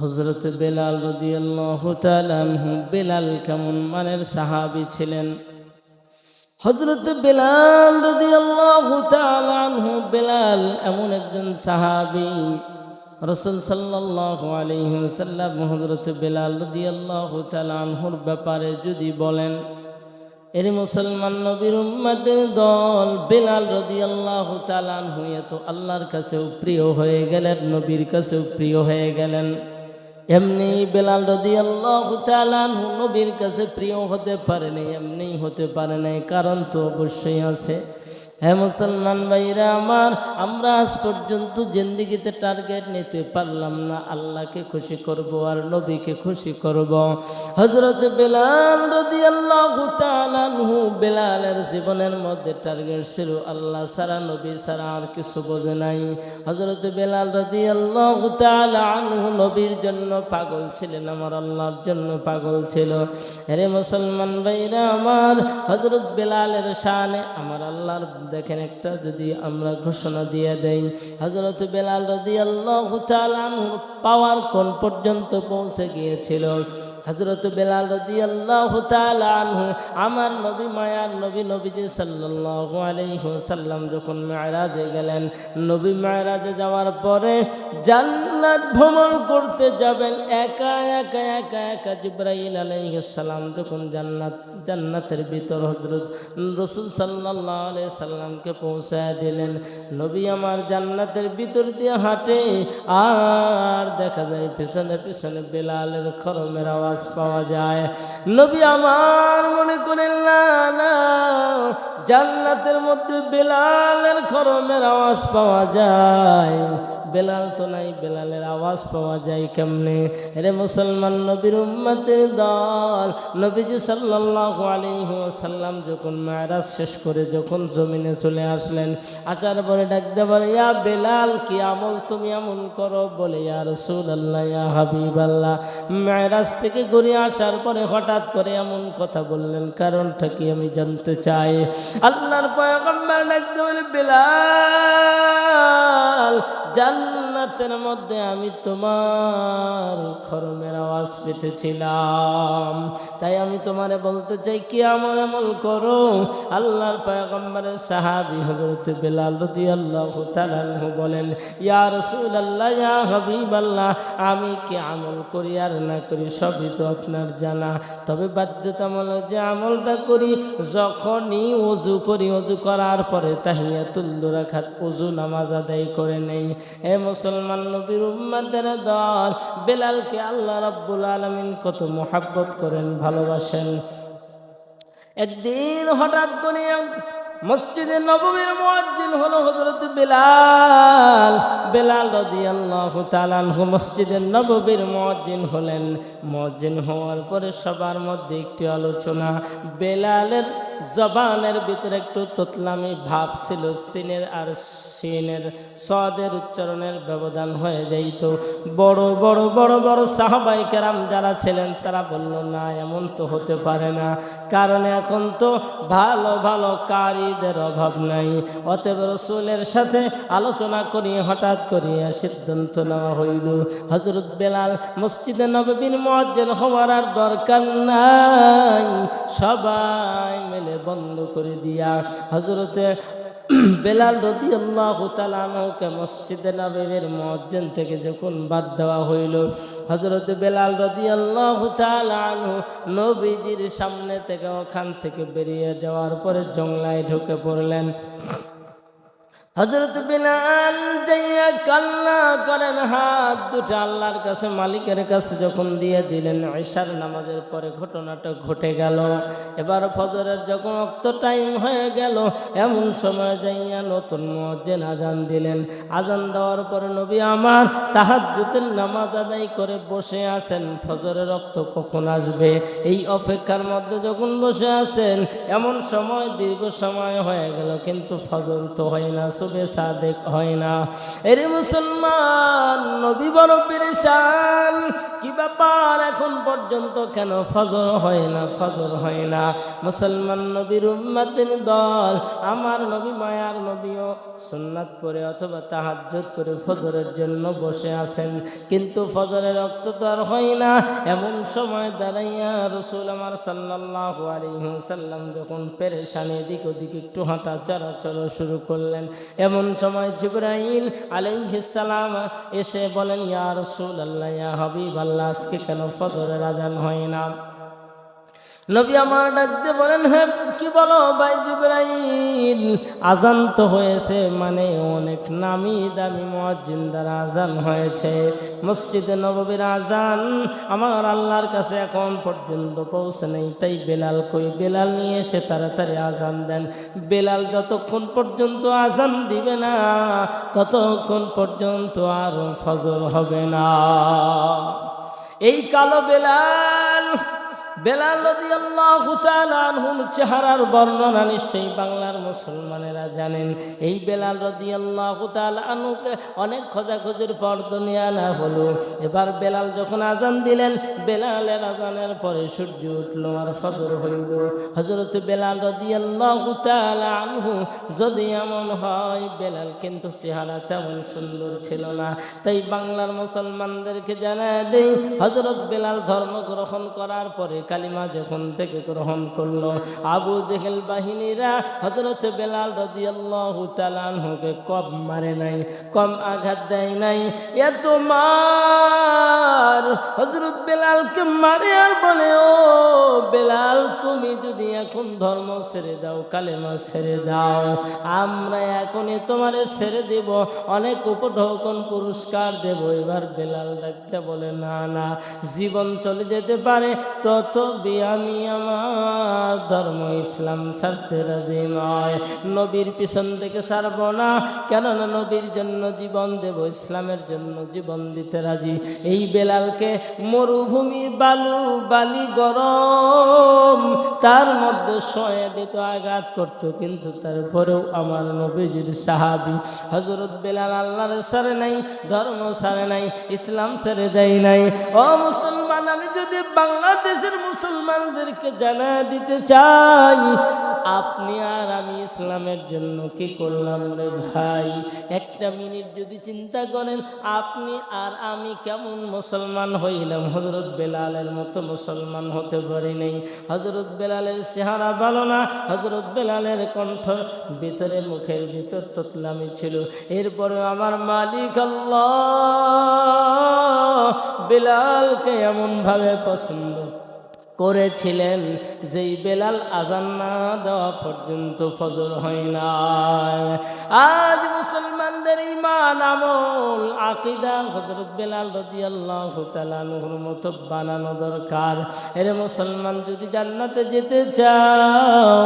হজরত বেলাল রদিয়াল্লাহু বেলাল কেমন মানের সাহাবী ছিলেন? হজরত বেলাল রদিয়াল্লাহু বেলাল এমন একজন সাহাবি। রসুল সাল্লাল্লাহু আলাইহি ওয়াসাল্লাম হজরত বেলাল রদিয়াল্লাহু তাআলা আনহুর ব্যাপারে যদি বলেন, এর মুসলমান নবীর উম্মাদের দল বেলাল রদিয়াল্লাহু তাআলা আনহু এত আল্লাহর কাছেও প্রিয় হয়ে গেলেন, নবীর কাছেও প্রিয় হয়ে গেলেন। এমনি বেলাল রদি আল্লাহ নবীর কাছে প্রিয় হতে পারে নাই এমনি হতে পারে নাই, কারণ তো অবশ্যই আছে। হ্যাঁ মুসলমান ভাইরা আমার, আমরা আজ পর্যন্ত জিন্দিগিতে টার্গেট নিতে পারলাম না। আল্লাহকে খুশি করব আর নবীকে খুশি করব। হজরত বেলাল রদি আল্লাহ বেলালের জীবনের মধ্যে টার্গেট ছিল, আল্লাহ সারা নবী সারা আর কিছু বোঝে নাই। হজরত বেলাল রদি আল্লাহ তালানহু নবীর জন্য পাগল ছিলেন, আমার আল্লাহর জন্য পাগল ছিল। আরে মুসলমান ভাইরা আমার হজরত বেলালের শানে আমার আল্লাহর দেখেন একটা যদি আমরা ঘোষণা দিয়ে দেই হজরত বেলাল রদি আল্লাহ পাওয়ার কোন পর্যন্ত পৌঁছে গিয়েছিল? হজরত বেলাল রদি আল্লাহ আনহু, আমার নবী মায়ার নবী নবীজি আলাইহি সাল্লাম যখন মেয়রাজে গেলেন, নবী মেয়রাজে যাওয়ার পরে জান্নাত ভ্রমণ করতে যাবেন, একা একা একা একা জিব্রাইল আলাইহিস সালাম যখন জান্নাত, জান্নাতের ভিতর হজরত রসুল সাল্লাল্লাহু আলাইহি সাল্লামকে পৌঁছায় দিলেন, নবী আমার জান্নাতের ভিতর দিয়ে হাঁটে, আর দেখা যায় পিছনে পিছনে বেলালের খরমের আওয়াজ পাওয়া যায়। নবী আমার মনে করেন না না জান্নাতের মধ্যে বেলালের খরমের আওয়াজ পাওয়া যায়। বেলাল তো নাই, বেলালের আওয়াজ পাওয়া যায় কেমনে? রে মুসলমান নবীর উম্মতের দল, নবীজি সাল্লাল্লাহু আলাইহি ওয়াসাল্লাম যখন মায়রাজ শেষ করে যখন জমিনে চলে আসলেন, আসার পরে ডাকতে বলে, ইয়া বেলাল, কি আমল তুমি এমন করো? বলে, ইয়া রাসূলুল্লাহ, ইয়া হাবিবাল্লাহ। মায়রাজ থেকে ঘুরে আসার পরে হঠাৎ করে এমন কথা বললেন, কারণটা কি আমি জানতে চাই? আল্লাহর পয়গম্বর ডাকতে বলে, বেলাল জান্ন জান্নাতের মধ্যে আমি তোমার খরমের আওয়াজ পেতেছিলাম। তাই আমি তোমারে বলতে চাই, কি আমল আমল করো? আল্লাহর পয়গম্বরের সাহাবি হজরত বেলাল রদি আল্লাহ তালানহু বলেন, ইয়া রসুল আল্লাহ ইয়া হাবিব আল্লাহ আমি কি আমল করি আর না করি সবই তো আপনার জানা। তবে বাধ্যতামূলক যে আমলটা করি, যখনই অজু করি অজু করার পরে তাহিয়াতুল্লু রাখার অজু নামাজ আদায় করে নেই। এ মুসলমান নবীর উম্মাদের দল। বেলালকে আল্লাহ রাব্বুল আলামিন কত মোহাব্বত করেন, ভালোবাসেন। একদিন হঠাৎ করে মসজিদে নবমীর মুয়াজ্জিন হলো হযরত বেলাল। বেলাল রাদিয়াল্লাহু তাআলা আনহু মসজিদের নববীর মুয়াজ্জিন হলেন। মুয়াজ্জিন হওয়ার পরে সবার মধ্যে একটি আলোচনা। বেলালের জবানের ভিতরে একটু তোতলামি ভাব ছিল, সিনের আর সিনের সদের উচ্চারণের ব্যবধান হয়ে যাইত। বড় বড় বড় বড় সাহাবাই কেরাম যারা ছিলেন, তারা বলল, না, এমন তো হতে পারে না। কারণ এখন তো ভালো ভালো কারিদের অভাব নাই। অতএব রসুলের সাথে আলোচনা করিয়ে হঠাৎ করিয়া সিদ্ধান্ত নেওয়া হইল। হজরত বেলাল মসজিদে নবীন মজ্জেন হওয়ার আর দরকার নাই। সবাই মিলে বন্ধ করে দিয়া হজরতে বেলাল রদি আল্লাহ তালানহকে মসজিদে নবীর মজ্জেন থেকে যখন বাদ দেওয়া হইল হজরত বেলাল রদি আল্লাহ নবীজির সামনে থেকে ওখান থেকে বেরিয়ে যাওয়ার পরে জংলায় ঢুকে পড়লেন। হজরত বিলাল যাইয়া কান্না করেন, হাত দুটা আল্লাহর কাছে, মালিকের কাছে যখন দিয়ে দিলেন, ঈশার নামাজের পরে ঘটনাটা ঘটে গেল। এবার ফজরের যখন অক্ত টাইম হয়ে গেল, এমন সময় যাইয়া নতুন মজ্জেন আজান দিলেন। আজান দেওয়ার পরে নবী আমার তাহার তাহাজ্জুতের নামাজ আদায় করে বসে আছেন। ফজরের রক্ত কখন আসবে? এই অপেক্ষার মধ্যে যখন বসে আছেন, এমন সময়, দীর্ঘ সময় হয়ে গেল, কিন্তু ফজর তো হয় না। শুভে সাদেক হয় না। এরে মুসলমান, নবী বড় পেরেশান কি ব্যাপার? এখন পর্যন্ত কেন ফজর হয় না, ফজর হয় না? মুসলমান নবীর উম্মাতের দল, আমার নবী মায়ার নবীও সুন্নাত পরে অথবা তাহাজ্জুদ করে ফজরের জন্য বসে আছেন। কিন্তু ফজরের রক্ত তো আর হয় না। এমন সময় দাঁড়াইয়া রসুল আমার সাল্লাহ আলিহাসাল্লাম যখন পেরেশানি এদিক ওদিক একটু হাঁটা চলাচল শুরু করলেন এমন সময় জিব্রাইল আলাইহিসালাম এসে বলেন, ইয়া রসুল আল্লাহ ইয়া আজকে কেন ফজরের আজান হয় না? নবী আমার ডাকতে বলেন হ্যাঁ কি বলো ভাই আজান তো হয়েছে মানে অনেক নামি দামি মুয়াজ্জিন দ্বারা আজান হয়েছে। মসজিদে নববীর আজান আমার আল্লাহর কাছে এখন পর্যন্ত পৌঁছে নেই। তাই বেলাল কই, বেলাল নিয়ে এসে তাড়াতাড়ি আজান দেন। বেলাল যতক্ষণ পর্যন্ত আজান দিবে না, ততক্ষণ পর্যন্ত আর ফজর হবে না। এই কালো বেলাল বেলাল চেহারার বর্ণনা নিশ্চয়ই বাংলার মুসলমানেরা জানেন। এই বেলাল রাদিয়াল্লাহু তাআলা আনহুকে অনেক আনা হলো। এবার বেলাল যখন আজান দিলেন, বেলালের আজানের পরে সূর্য উঠল আর ফজর হইল। হযরত বেলাল আনহু যদি এমন হয়, বেলাল কিন্তু চেহারা তেমন সুন্দর ছিল না। তাই বাংলার মুসলমানদেরকে জানায় দেই, হযরত বেলাল ধর্ম গ্রহণ করার পরে কালিমা যখন থেকে গ্রহণ করল, আবু জেহেল বাহিনীরা হজরত বেলাল রাদিয়াল্লাহু তাআলা আনহুকে কম মারে নাই, কম আঘাত দেয় নাই। এত মার! হজরত বেলালকে মারে আর বলে, ও বেলাল, তুমি যদি এখন ধর্ম ছেড়ে দাও, কালেমা ছেড়ে দাও, আমরা এখনই তোমারে ছেড়ে দেব, অনেক উপঢৌকন পুরস্কার দেব। এবার বেলাল ডাকতে বলে, না না, জীবন চলে যেতে পারে তত আমি আমার ধর্ম ইসলাম ছাড়তে রাজি নয়। নবীর পিছন থেকে ছাড়ব না, কেননা নবীর জন্য জীবন দেব, ইসলামের জন্য জীবন দিতে রাজি। এই বেলালকে মরুভূমি বালু বালি গরম, তার মধ্যে শয়ে দিত আঘাত করতো, কিন্তু তারপরেও আমার নবীজির সাহাবি হজরত বেলাল আল্লাহর সারে নাই, ধর্ম সারে নাই, ইসলাম ছেড়ে দেয় নাই। ও মুসলমান আমি যদি বাংলাদেশের মুসলমানদেরকে জানা দিতে চাই, আপনি আর আমি ইসলামের জন্য কি করলাম রে ভাই? একটা মিনিট যদি চিন্তা করেন, আপনি আর আমি কেমন মুসলমান হইলাম? হজরত বেলালের মতো মুসলমান হতে পারি নাই। হজরত বেলালের চেহারা ভালো না। হজরত বেলালের কণ্ঠ ভিতরে মুখের ভিতর তোতলামি ছিল। এরপরে আমার মালিক আল্লাহ বেলালকে এমনভাবে পছন্দ করেছিলেন যেই বেলাল আজান না দেওয়া পর্যন্ত ফজর হয় না মুসলমানদের ইমান আমল, আকিদা হজরত বেলাল রদি আল্লাহ তালানুর মতো বানানো দরকার। এর মুসলমান যদি জান্নাতে যেতে চাও,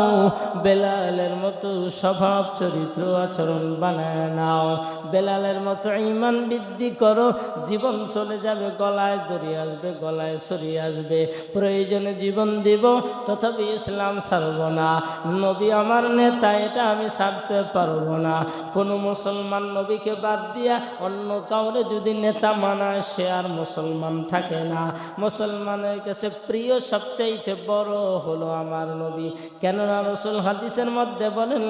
বেলালের মতো স্বভাব, চরিত্র, আচরণ বানায় নাও। বেলালের মতো ইমান বৃদ্ধি করো, জীবন চলে যাবে গলায় দড়িয়ে আসবে, গলায় সরিয়ে আসবে। প্রয়োজনে জীবন দিব, তথাপি ইসলাম ছাড়ব না। নবী আমার নেতা, এটা আমি ছাড়তে পারব না। কোনো মুসলমান নবীকে বাদ দিয়া অন্য কাউরে যদি নেতা মানায়, সে আর মুসলমান থাকে না। মুসলমানের কাছে প্রিয় সবচাইতে বড় হলো আমার নবী। কেননা রসুল হাদিসের মধ্যে বলেন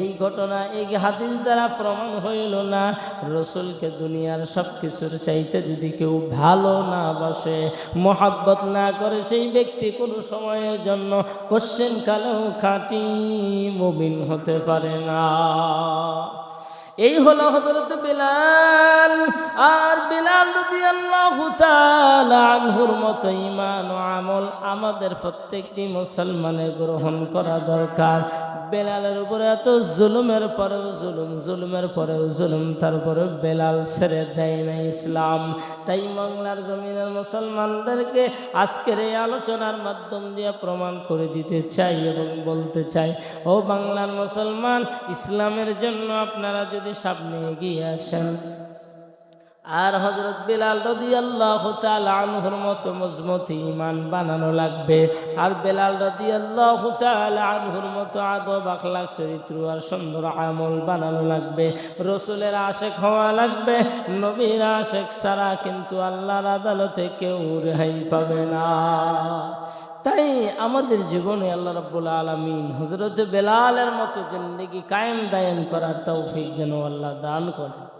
এই ঘটনা, এই হাদিস দ্বারা প্রমাণ হইল না, রসুলকে দুনিয়ার সব কিছুর চাইতে যদি কেউ ভালো না বসে, মোহাব্বত না করে সেই ব্যক্তি কোনো সময়ের জন্য কোশ্চেন কালেও খাঁটি মুমিন হতে পারে না। এই হলো হজরত বিলাল। আর বিলাল আনহুর মতো ইমান ও আমল আমাদের প্রত্যেকটি মুসলমানের গ্রহণ করা দরকার। বেলালের উপরে এত জুলুমের পরেও জুলুম, জুলুমের পরেও জুলুম তারপরে বেলাল ছেড়ে দেয় না ইসলাম। তাই বাংলার জমিনের মুসলমানদেরকে আজকের এই আলোচনার মাধ্যম দিয়ে প্রমাণ করে দিতে চাই এবং বলতে চাই, ও বাংলার মুসলমান, ইসলামের জন্য আপনারা যদি সামনে এগিয়ে আসেন। আর হজরত বেলাল রদি আল্লাহ আনহুর মতো মজমত ইমান বানানো লাগবে। আর বেলাল রদি আল্লাহ আনহুর মতো আদব আখলাক চরিত্র আর সুন্দর আমল বানানো লাগবে। রসুলের আশেক হওয়া লাগবে, নবীর আশেক সারা কিন্তু আল্লাহর আদালতে কেউ রেহাই পাবে না। তাই আমাদের জীবনে আল্লাহ রাব্বুল আলমিন হজরত বেলালের মতো জিন্দগি কায়েম দায়েম করার তৌফিক যেন আল্লাহ দান করে